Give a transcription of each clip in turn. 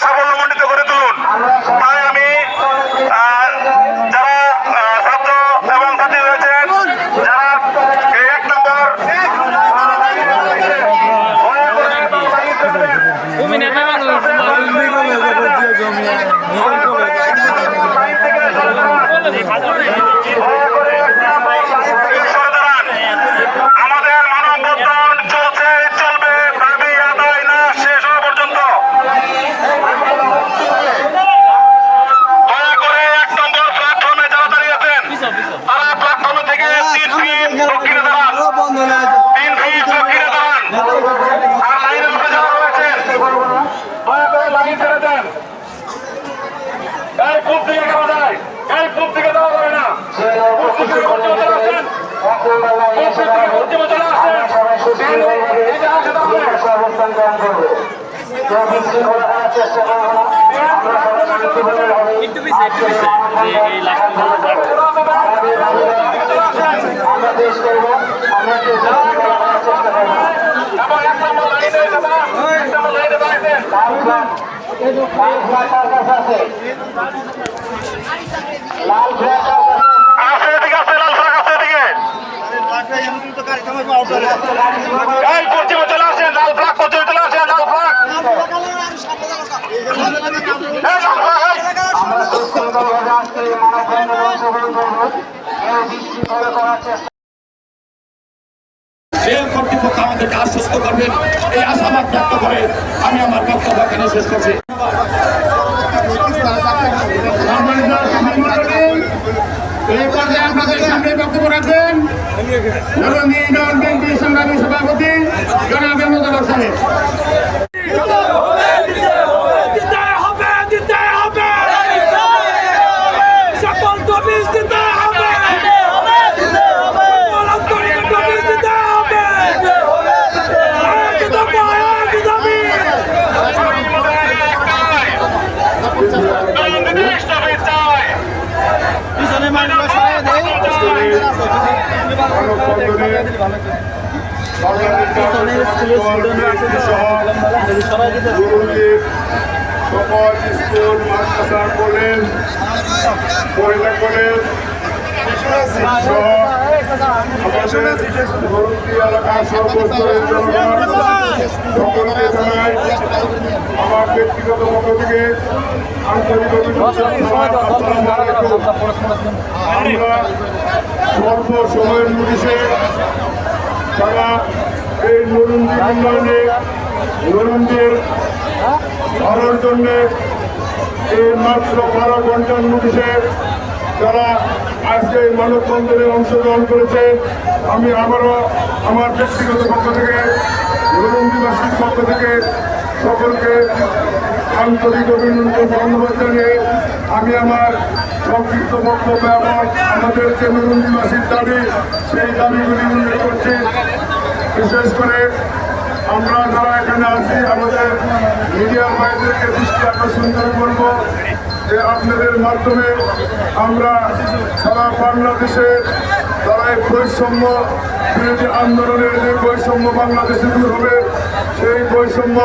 সাফল্যমণ্ডিত করে তুলুন তাই আমি যারা ছাত্র এবং ছাত্রী রয়েছেন যারা এক নম্বর লাইন থেকে সরে দাঁড়ান। আমাদের মানববন্ধন চলছে চলবে দাবি আদায় না শেষ হওয়া পর্যন্ত দয়া করে এক নম্বর প্ল্যাটফর্মে যারা দাঁড়িয়ে আছেন তারা প্ল্যাটফর্মে থেকে তিন ফিট দক্ষিণে দাঁড়ান বন্ধ হয়ে আছে তিন ফিট দক্ষিণে দাঁড়ান আর লাইনের উপরে যারা রয়েছেন দয়া করে লাইন ছেড়ে দেন এই পূব দিকে যাওয়া যায় এই পূব দিকে যাওয়া যাবে না এবং এক নম্বর লাইনে যাবা এক নম্বর লাইনে দাঁড়াইছেন আছে এদিকে আছে লাল ফ্লাগ আছে এদিকে এই পশ্চিমে চলে আসেন, লাল ফ্লাগ পশ্চিমে চলে আসেন, লাল ফ্লাগ। রেল কর্তৃপক্ষ আমাদেরকে আশ্বস্ত করবেন এই আশাবাদ ব্যক্ত করে আমি আমার বক্তব্য এখানে শেষ করছি। আপনাদের সামনে বক্তব্য রাখবেন। সংগ্রামী সভাপতি জনাব সাহেব দিতে হবে দিতে হবে সকল টপিস দিতে হবে অন্তরীণ টপিস দিতে হবে এক দফা এক দাবি বিদেশ তবে চাই সকল স্কুল মাদ্রাসা কলেজ মহিলা কলেজ আমার ব্যক্তিগত পক্ষ থেকে স্বল্প সময়ের নোটিশে তারা এই নরুন্দি উন্নয়নে নরুন্দির ধরার জন্য এই মাত্র বারো ঘণ্টার নোটিশে যারা আজকে এই মানববন্ধনে অংশগ্রহণ করেছে। আমি আবারও আমার ব্যক্তিগত পক্ষ থেকে নরুন্দিবাসীর পক্ষ থেকে সকলকে আন্তরিক অভিনন্দন ধন্যবাদ জানিয়ে আমি আমার সংক্ষিপ্ত বক্তব্য এবং আমাদের যে নরুন্দিবাসীর দাবি, সেই দাবিগুলি উল্লেখ করছি। বিশেষ করে আমরা যারা এখানে আছি, আমাদের মিডিয়ার বাইরেকে দৃষ্টি আকর্ষণ করে বলব যে আপনাদের মাধ্যমে আমরা সারা বাংলাদেশে তারা এই বৈষম্য বিরোধী আন্দোলনের যে বৈষম্য বাংলাদেশে দূর হবে, সেই বৈষম্য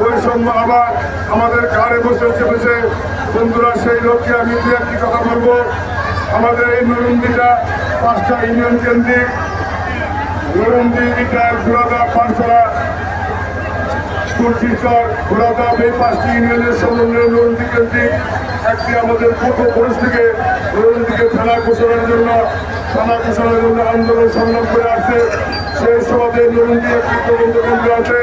বৈষম্য আবার আমাদের ঘাড়ে বসে চেপেছে বন্ধুরা, সেই লক্ষ্যে আমি দু একটি কথা বলব। আমাদের এই নরুন্দিটা পাঁচটা ইউনিয়ন কেন্দ্রিক নরন্দি ইটার ঘোড়াদা পানসরা শিক্ষক ঘোড়াদা এই পাঁচটি ইউনিয়নের সমন্বয়ে নদী কেন্দ্রিক একটি আমাদের পূর্ব পুরুষ নরন্দিকে থানা ঘোষণার জন্য, থানা ঘোষণার জন্য আন্দোলন সংগ্রাম করে আসছে। সেই সভাতে নদী একটি তদন্ত কেন্দ্র আছে।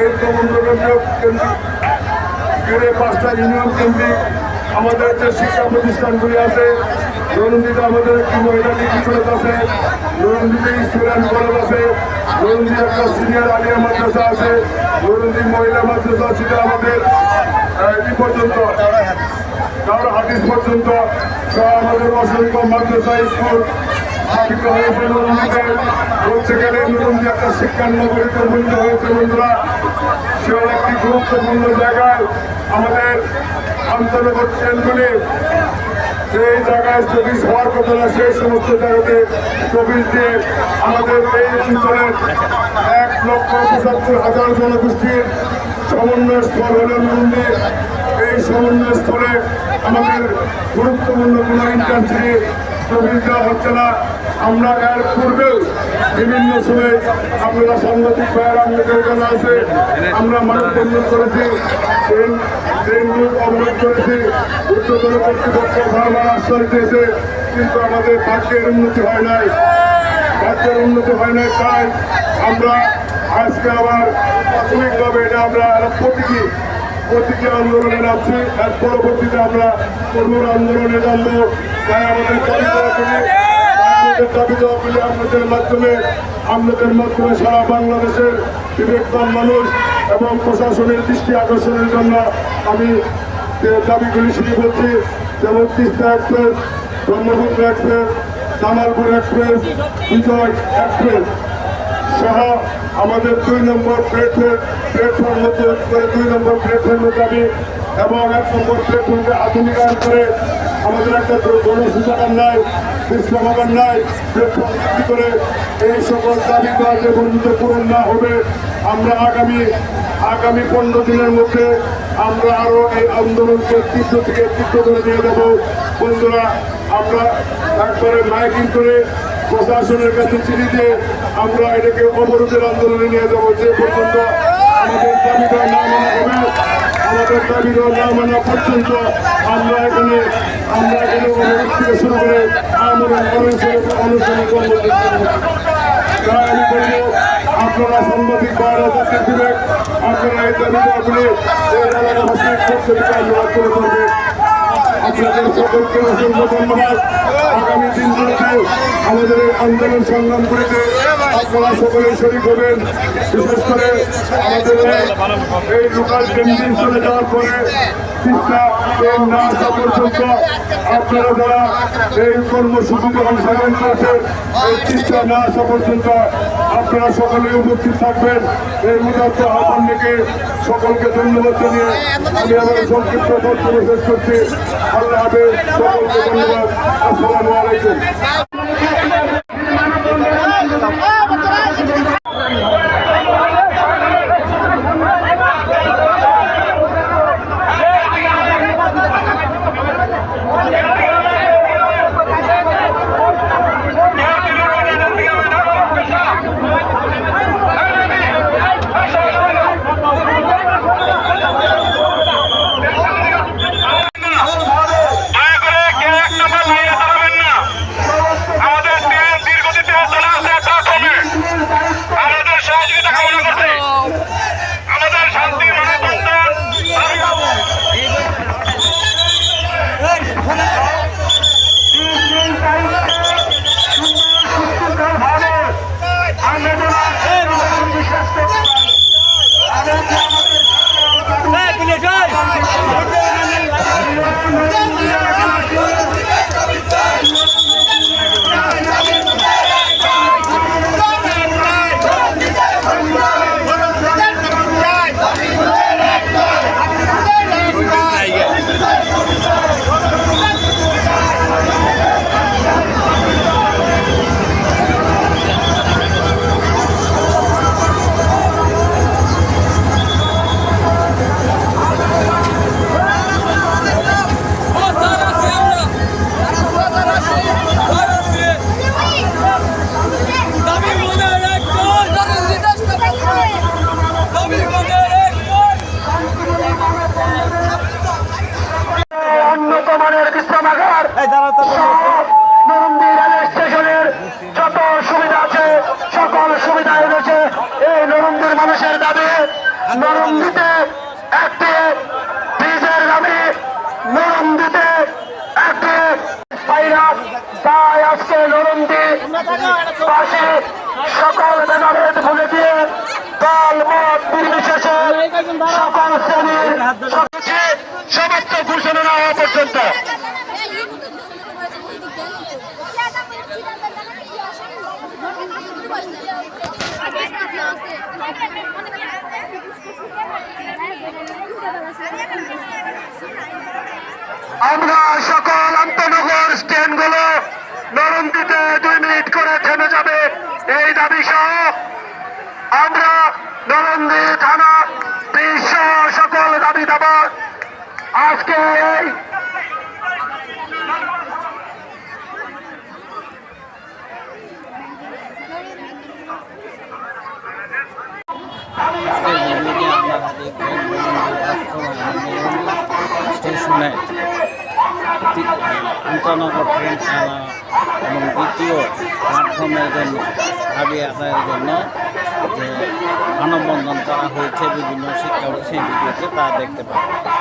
এই তদন্ত কেন্দ্র কেন্দ্রিক পাঁচটা ইউনিয়ন কেন্দ্রিক আমাদের যে শিক্ষা প্রতিষ্ঠানগুলি আছে। নরন্দিতে আমাদের একটি মহিলা চিকিৎসক আছে। নরন্দিতে স্টুডেন্ট কলেজ আছে। নরন্দি একটা সিনিয়র আলিয়া মাদ্রাসা আছে। নরন্দি মহিলা মাদ্রাসা সেটা আমাদের আহ, ই পর্যন্ত। কারও হাদিস পর্যন্ত। আমাদের অসংখ্য মাদ্রাসা স্কুল স্থাপিত হয়েছে নরন্দিতে গেলে নরন্দি একটা শিক্ষার নগরীতে পরিণত হয়েছে বন্ধুরা। সেও একটি গুরুত্বপূর্ণ জায়গায় আমাদের ট্রেনগুলি সেই জায়গায় চব্বিশ হওয়ার কথা না, সেই সমস্ত জায়গাতে চব্বিশ দিয়ে আমাদের এই অঞ্চলের এক লক্ষ পঁচাত্তর হাজার জনগোষ্ঠীর সমন্বয় স্থল হল মন্দির এই সমন্বয় স্থলে আমাদের গুরুত্বপূর্ণ কোনো ইন্ডাস্ট্রি প্রবৃদ্ধি দেওয়া হচ্ছে না। আমরা এর পূর্বেও বিভিন্ন সময় আপনারা সাংবাদিক ভাইয়ের আমাদের জানা আছে। আমরা মানব বন্ধন করেছি। ট্রেন অবরোধ করেছি। উচ্চতর কর্তৃপক্ষ বারবার আশ্বাস দিয়েছে, কিন্তু আমাদের ভাগ্যের উন্নতি হয় নাই। ভাগ্যের উন্নতি হয় নাই, তাই আমরা আজকে আবার প্রাথমিকভাবে এটা আমরা প্রতীকী প্রতীকী আন্দোলনে নামছি। এর পরবর্তীতে আমরা কর্মর আন্দোলনে নামবো। তাই আমাদের আমাদের দাবি দেওয়া করি আপনাদের মাধ্যমে আপনাদের মাধ্যমে সারা বাংলাদেশের বিবেকবান মানুষ এবং প্রশাসনের দৃষ্টি আকর্ষণের জন্য আমি দাবিগুলি শুরু করছি, যেমন Teesta express, Brahmaputra express, Jamalpur express, Bijoy express সহ আমাদের দুই নম্বর প্লেটফর্ম প্লেটফর্ম মধ্যে দুই নম্বর প্লেটফর্মের দাবি এবং এক নম্বর প্লেটফর্মকে আধুনিকায়ন করে আমাদের একটা গণসূচনার নাই বিশ্রামাগার নাই প্লেটফর্ম করে এই সকল দাবি যে পর্যন্ত পূরণ না হবে, আমরা আগামী আগামী পনেরো দিনের মধ্যে আমরা আরও এই আন্দোলনকে তীব্র থেকে তীব্র করে নিয়ে যাব। বন্ধুরা, আমরা একবারে মাইকিং করে প্রশাসনের কাছে চিঠি দিয়ে আমরা এটাকে অবরোধের আন্দোলনে নিয়ে যাব। যে পর্যন্ত আমাদের দাবি দেওয়া না মানা হবে আমাদের দাবি দেওয়া না মানা পর্যন্ত আমরা এখানে আমরা এখানে অনুরোধ থেকে শুরু করে আমরা অনুসরণ করব তাই আমি বলব আপনারা সাংবাদিক বাইরে জাতীয় বিবেক আপনারা এই দাবি আপনি এলাকাবাসীর পক্ষ থেকে অনুরোধ করে আগামী দিনগুলোতে আমাদের এই আন্দোলন সংগ্রামগুলিতে আপনারা সকলে শরীর হবেন। বিশেষ করে আমাদের এই- এই লোকাল ট্রেন চলে যাওয়ার পরে না আসা পর্যন্ত আপনারা যারা এই কর্মসূচিতে অংশগ্রহণ করেছেন, এই তিস্তা না আসা পর্যন্ত আপনারা সকলে উপস্থিত থাকবেন। এই মুদার্ত আহ্বান থেকে সকলকে ধন্যবাদ জানিয়ে আমি আমার সংক্ষিপ্ত বক্তব্য শেষ করছি। আল্লাহ হাফেজ সকলকে ধন্যবাদ। আসসালামু আলাইকুম। স্টেশনের যত সুবিধা আছে সকল সুবিধা এই মানুষের দাবি একটি ব্রিজের দাবি নরন্দিতে একটি ভাইরাস তাই আজকে নরন্দি পাশে সকল ভেদাভেদ ভুলে দিয়ে দল মত নির্বিশেষে সকল শ্রেণির সমস্ত ঘোষণা না হওয়া পর্যন্ত Thank you. আমরা সকল আন্তনগর স্ট্যান্ডগুলো দিতে দুই মিনিট করে থেমে যাবে। এই দাবি সহ আমরা নরন্দি থানা বিশ্ব সকল দাবি দাবা আজকে এই ভিডিওতে আপনারা দেখবেন স্টেশনে আন্তনগর ট্রেন টানা এবং দ্বিতীয় প্ল্যাটফর্মের জন্য দাবি আদায়ের জন্য যে মানববন্ধন করা হয়েছে বিভিন্ন শিক্ষা সেই ভিডিওতে তা দেখতে পাবেন।